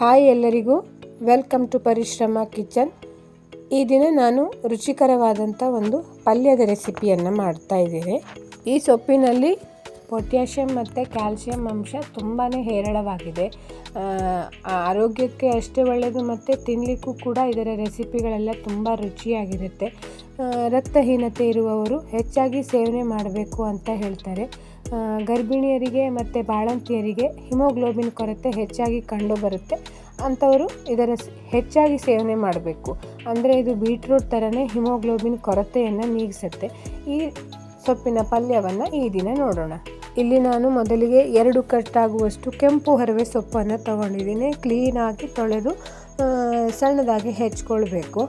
Hi ಎಲ್ಲರಿಗೂ. Welcome to Parishrama Kitchen. ಈ ದಿನ ನಾನು ರುಚಿಕರವಾದಂಥ ಒಂದು ಪಲ್ಯದ ರೆಸಿಪಿಯನ್ನು ಮಾಡ್ತಾ ಇದ್ದೇನೆ. ಈ ಸೊಪ್ಪಿನಲ್ಲಿ ಪೊಟ್ಯಾಷಿಯಂ ಮತ್ತು ಕ್ಯಾಲ್ಸಿಯಂ ಅಂಶ ತುಂಬಾ ಹೇರಳವಾಗಿದೆ. ಆರೋಗ್ಯಕ್ಕೆ ಅಷ್ಟೇ ಒಳ್ಳೆಯದು ಮತ್ತು ತಿನ್ನಲಿಕ್ಕೂ ಕೂಡ ಇದರ ರೆಸಿಪಿಗಳೆಲ್ಲ ತುಂಬ ರುಚಿಯಾಗಿರುತ್ತೆ. ರಕ್ತಹೀನತೆ ಇರುವವರು ಹೆಚ್ಚಾಗಿ ಸೇವನೆ ಮಾಡಬೇಕು ಅಂತ ಹೇಳ್ತಾರೆ. ಗರ್ಭಿಣಿಯರಿಗೆ ಮತ್ತು ಬಾಳಂತಿಯರಿಗೆ ಹಿಮೋಗ್ಲೋಬಿನ್ ಕೊರತೆ ಹೆಚ್ಚಾಗಿ ಕಂಡುಬರುತ್ತೆ ಅಂಥವರು ಇದರ ಹೆಚ್ಚಾಗಿ ಸೇವನೆ ಮಾಡಬೇಕು. ಅಂದರೆ ಇದು ಬೀಟ್ರೂಟ್ ಥರನೇ ಹಿಮೋಗ್ಲೋಬಿನ್ ಕೊರತೆಯನ್ನು ನೀಗಿಸುತ್ತೆ. ಈ ಸೊಪ್ಪಿನ ಪಲ್ಯವನ್ನು ಈ ದಿನ ನೋಡೋಣ. ಇಲ್ಲಿ ನಾನು ಮೊದಲಿಗೆ ಎರಡು ಕಟ್ಟಾಗುವಷ್ಟು ಕೆಂಪು ಹರವೆ ಸೊಪ್ಪನ್ನು ತಗೊಂಡಿದ್ದೀನಿ. ಕ್ಲೀನಾಗಿ ತೊಳೆದು ಸಣ್ಣದಾಗಿ ಹೆಚ್ಕೊಳ್ಬೇಕು.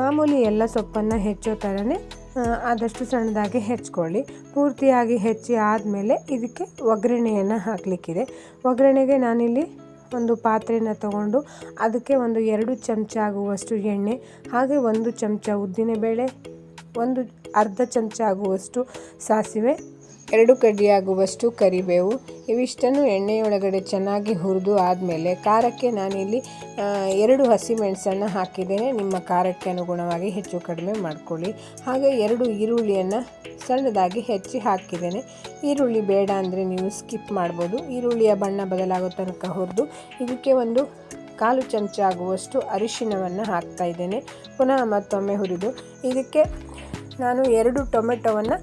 ಮಾಮೂಲಿ ಎಲ್ಲ ಸೊಪ್ಪನ್ನು ಹೆಚ್ಚೋ ಥರನೇ ಆದಷ್ಟು ಸಣ್ಣದಾಗಿ ಹೆಚ್ಕೊಳ್ಳಿ. ಪೂರ್ತಿಯಾಗಿ ಹೆಚ್ಚಿ ಆದಮೇಲೆ ಇದಕ್ಕೆ ಒಗ್ಗರಣೆಯನ್ನು ಹಾಕಲಿಕ್ಕಿದೆ. ಒಗ್ಗರಣೆಗೆ ನಾನಿಲ್ಲಿ ಒಂದು ಪಾತ್ರೆನ ತಗೊಂಡು ಅದಕ್ಕೆ ಒಂದು ಎರಡು ಚಮಚ ಆಗುವಷ್ಟು ಎಣ್ಣೆ, ಹಾಗೆ ಒಂದು ಚಮಚ ಉದ್ದಿನಬೇಳೆ, ಒಂದು ಅರ್ಧ ಚಮಚ ಆಗುವಷ್ಟು ಸಾಸಿವೆ ಎರಡು ಕಡ್ಡಿಯಾಗುವಷ್ಟು ಕರಿಬೇವು. ಇವಿಷ್ಟನ್ನು ಎಣ್ಣೆಯೊಳಗಡೆ ಚೆನ್ನಾಗಿ ಹುರಿದು ಆದಮೇಲೆ ಖಾರಕ್ಕೆ ನಾನಿಲ್ಲಿ ಎರಡು ಹಸಿಮೆಣಸನ್ನು ಹಾಕಿದ್ದೇನೆ. ನಿಮ್ಮ ಖಾರಕ್ಕೆ ಅನುಗುಣವಾಗಿ ಹೆಚ್ಚು ಕಡಿಮೆ ಮಾಡ್ಕೊಳ್ಳಿ. ಹಾಗೆ ಎರಡು ಈರುಳ್ಳಿಯನ್ನು ಸಣ್ಣದಾಗಿ ಹೆಚ್ಚಿ ಹಾಕಿದ್ದೇನೆ. ಈರುಳ್ಳಿ ಬೇಡ ಅಂದರೆ ನೀವು ಸ್ಕಿಪ್ ಮಾಡ್ಬೋದು. ಈರುಳ್ಳಿಯ ಬಣ್ಣ ಬದಲಾಗೋ ತನಕ ಹುರಿದು, ಇದಕ್ಕೆ ಒಂದು ಕಾಲು ಚಮಚ ಆಗುವಷ್ಟು ಅರಿಶಿಣವನ್ನು ಹಾಕ್ತಾ ಇದ್ದೇನೆ. ಪುನಃ ಮತ್ತೊಮ್ಮೆ ಹುರಿದು, ಇದಕ್ಕೆ ನಾನು ಎರಡು ಟೊಮೆಟೊವನ್ನು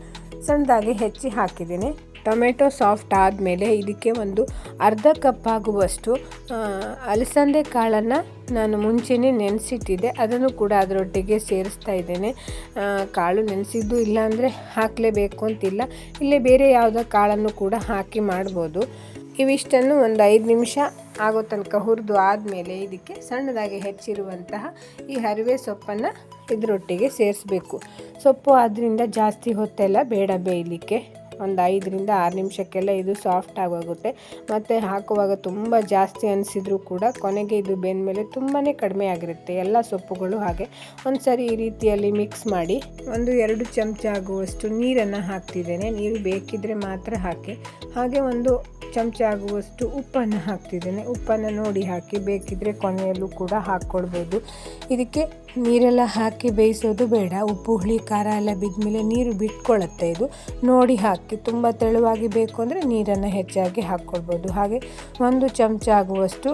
ಸಣ್ಣದಾಗಿ ಹೆಚ್ಚಿ ಹಾಕಿದ್ದೀನಿ. ಟೊಮೆಟೊ ಸಾಫ್ಟ್ ಆದಮೇಲೆ ಇದಕ್ಕೆ ಒಂದು ಅರ್ಧ ಕಪ್ ಆಗುವಷ್ಟು ಅಲಸಂದೆ ಕಾಳನ್ನು ನಾನು ಮುಂಚೆನೇ ನೆನೆಸಿಟ್ಟಿದ್ದೆ. ಅದನ್ನು ಕೂಡ ಅದರೊಟ್ಟಿಗೆ ಸೇರಿಸ್ತಾ ಇದ್ದೇನೆ. ಕಾಳು ನೆನೆಸಿದ್ದು ಇಲ್ಲಾಂದರೆ ಹಾಕಲೇಬೇಕು ಅಂತಿಲ್ಲ. ಇಲ್ಲೇ ಬೇರೆ ಯಾವುದೋ ಕಾಳನ್ನು ಕೂಡ ಹಾಕಿ ಮಾಡ್ಬೋದು. ಇವಿಷ್ಟನ್ನು ಒಂದು ಐದು ನಿಮಿಷ ಆಗೋ ತನಕ ಹುರಿದು ಆದಮೇಲೆ ಇದಕ್ಕೆ ಸಣ್ಣದಾಗಿ ಹೆಚ್ಚಿರುವಂತಹ ಈ ಹರಿವೆ ಸೊಪ್ಪನ್ನು ಇದರೊಟ್ಟಿಗೆ ಸೇರಿಸ್ಬೇಕು. ಸೊಪ್ಪು ಅದರಿಂದ ಜಾಸ್ತಿ ಹೊತ್ತೆಲ್ಲ ಬೇಡ ಬೇಯಲಿಕ್ಕೆ. ಒಂದು ಐದರಿಂದ ಆರು ನಿಮಿಷಕ್ಕೆಲ್ಲ ಇದು ಸಾಫ್ಟ್ ಆಗೋಗುತ್ತೆ. ಮತ್ತು ಹಾಕುವಾಗ ತುಂಬ ಜಾಸ್ತಿ ಅನಿಸಿದ್ರೂ ಕೂಡ ಕೊನೆಗೆ ಇದು ಬೆಂದಮೇಲೆ ತುಂಬಾ ಕಡಿಮೆ ಆಗಿರುತ್ತೆ ಎಲ್ಲ ಸೊಪ್ಪುಗಳು ಹಾಗೆ. ಒಂದು ಸರಿ ಈ ರೀತಿಯಲ್ಲಿ ಮಿಕ್ಸ್ ಮಾಡಿ ಒಂದು ಎರಡು ಚಮಚ ಆಗುವಷ್ಟು ನೀರನ್ನು ಹಾಕ್ತಿದ್ದೇನೆ. ನೀರು ಬೇಕಿದ್ದರೆ ಮಾತ್ರ ಹಾಕಿ. ಹಾಗೆ ಒಂದು ಚಮಚ ಆಗುವಷ್ಟು ಉಪ್ಪನ್ನು ಹಾಕ್ತಿದ್ದೇನೆ. ಉಪ್ಪನ್ನು ನೋಡಿ ಹಾಕಿ, ಬೇಕಿದ್ರೆ ಕೊನೆಯಲ್ಲೂ ಕೂಡ ಹಾಕ್ಕೊಳ್ಬೋದು ಇದಕ್ಕೆ ನೀರೆಲ್ಲ ಹಾಕಿ ಬೇಯಿಸೋದು ಬೇಡ. ಉಪ್ಪು, ಹುಳಿ, ಖಾರ ಎಲ್ಲ ಬಿದ್ಮೇಲೆ ನೀರು ಬಿಟ್ಕೊಳ್ಳುತ್ತೆ ಇದು. ನೋಡಿ ಹಾಕಿ, ತುಂಬ ತೆಳುವಾಗಿ ಬೇಕು ಅಂದರೆ ನೀರನ್ನು ಹೆಚ್ಚಾಗಿ ಹಾಕ್ಕೊಳ್ಬೋದು ಹಾಗೆ ಒಂದು ಚಮಚ ಆಗುವಷ್ಟು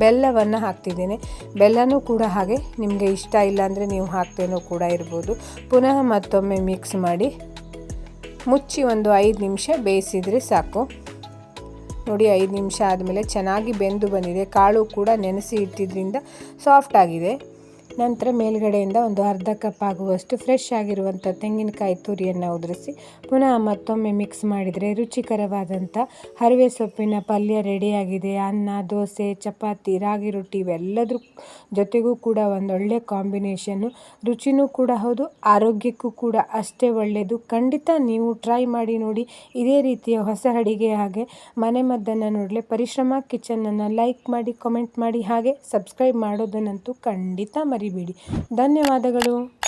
ಬೆಲ್ಲವನ್ನು ಹಾಕ್ತಿದ್ದೇನೆ. ಬೆಲ್ಲನೂ ಕೂಡ ಹಾಗೆ ನಿಮಗೆ ಇಷ್ಟ ಇಲ್ಲ ಅಂದರೆ ನೀವು ಹಾಕ್ತೇನೋ ಕೂಡ ಇರ್ಬೋದು. ಪುನಃ ಮತ್ತೊಮ್ಮೆ ಮಿಕ್ಸ್ ಮಾಡಿ ಮುಚ್ಚಿ ಒಂದು ಐದು ನಿಮಿಷ ಬೇಯಿಸಿದರೆ ಸಾಕು. ನೋಡಿ ಐದು ನಿಮಿಷ ಆದಮೇಲೆ ಚೆನ್ನಾಗಿ ಬೆಂದು ಬಂದಿದೆ. ಕಾಳು ಕೂಡ ನೆನೆಸಿ ಇಟ್ಟಿದ್ರಿಂದ ಸಾಫ್ಟ್ ಆಗಿದೆ. ನಂತರ ಮೇಲ್ಗಡೆಯಿಂದ ಒಂದು ಅರ್ಧ ಕಪ್ ಆಗುವಷ್ಟು ಫ್ರೆಶ್ ಆಗಿರುವಂಥ ತೆಂಗಿನಕಾಯಿ ತುರಿಯನ್ನು ಉದುರಿಸಿ ಪುನಃ ಮತ್ತೊಮ್ಮೆ ಮಿಕ್ಸ್ ಮಾಡಿದರೆ ರುಚಿಕರವಾದಂಥ ಹರಿವೆ ಸೊಪ್ಪಿನ ಪಲ್ಯ ರೆಡಿಯಾಗಿದೆ ಅನ್ನ, ದೋಸೆ, ಚಪಾತಿ, ರಾಗಿ ರೊಟ್ಟಿ ಇವೆಲ್ಲದ್ರ ಜೊತೆಗೂ ಕೂಡ ಒಂದೊಳ್ಳೆ ಕಾಂಬಿನೇಷನ್ನು ರುಚಿನೂ ಕೂಡ ಹೌದು, ಆರೋಗ್ಯಕ್ಕೂ ಕೂಡ ಅಷ್ಟೇ ಒಳ್ಳೆಯದು ಖಂಡಿತ ನೀವು ಟ್ರೈ ಮಾಡಿ ನೋಡಿ, ಇದೇ ರೀತಿಯ ಹೊಸ ಅಡಿಗೆ ಹಾಗೆ ಮನೆ ಮದ್ದನ್ನು ನೋಡಲೆ ಪರಿಶ್ರಮ ಕಿಚನನ್ನು ಲೈಕ್ ಮಾಡಿ ಕಾಮೆಂಟ್ ಮಾಡಿ, ಹಾಗೆ ಸಬ್ಸ್ಕ್ರೈಬ್ ಮಾಡೋದನ್ನಂತೂ ಖಂಡಿತ ಮರಿಬೇಡಿ. ಧನ್ಯವಾದಗಳು.